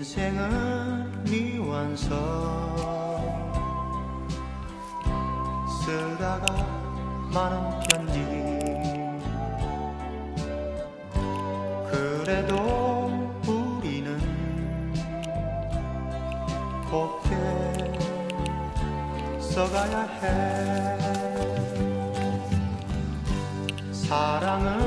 인생은 미완성. 쓰다가 많은 편지 그래도 우리는 곱게 써가야 해. 사랑은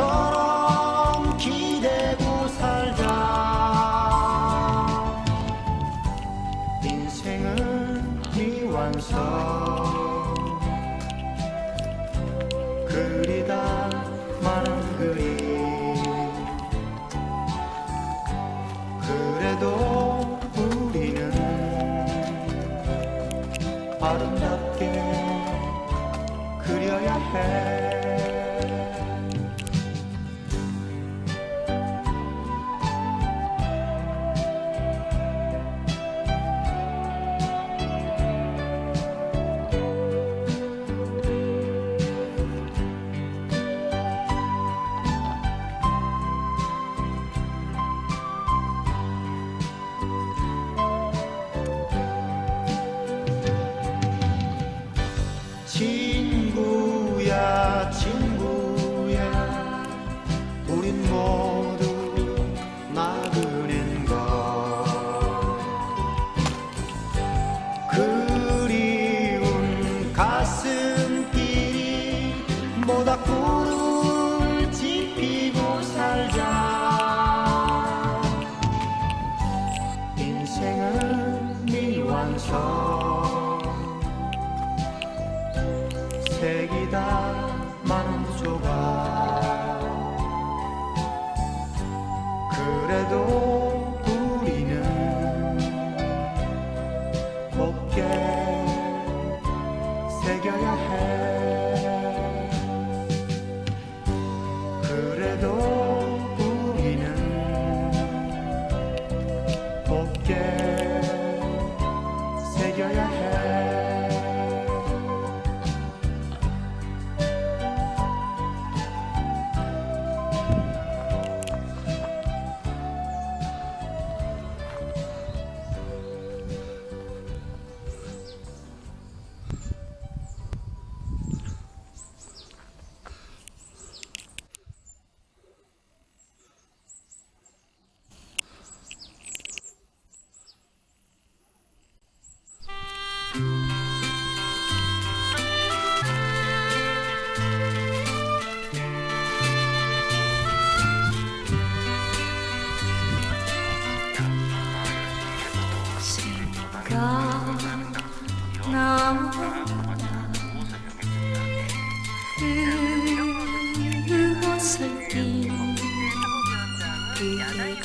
바람처럼 기대고 살자. 인생은 미완성. 그리다 마른 그리 그래도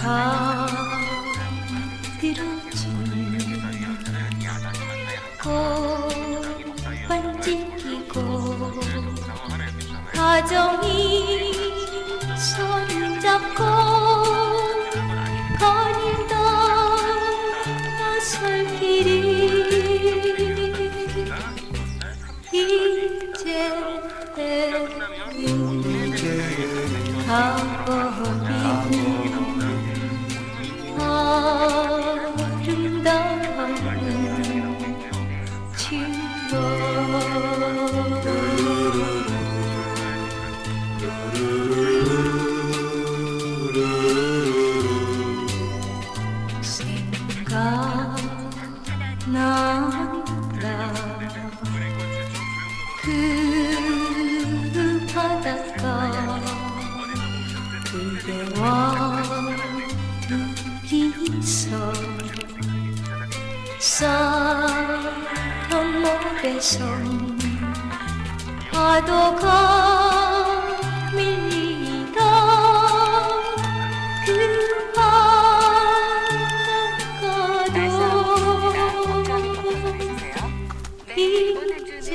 잠들어줘 꽃만 지키고 가정이 손잡고 길에서 파도가 밀리다 그 바닷가도 이제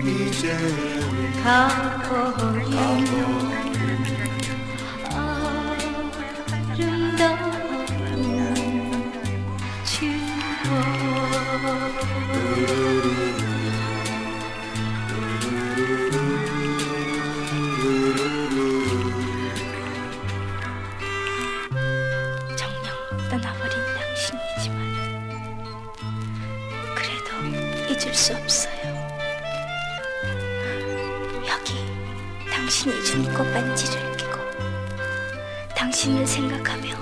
이제 가버린 수 없어요. 여기 당신이 준 꽃반지를 끼고 당신을 생각하며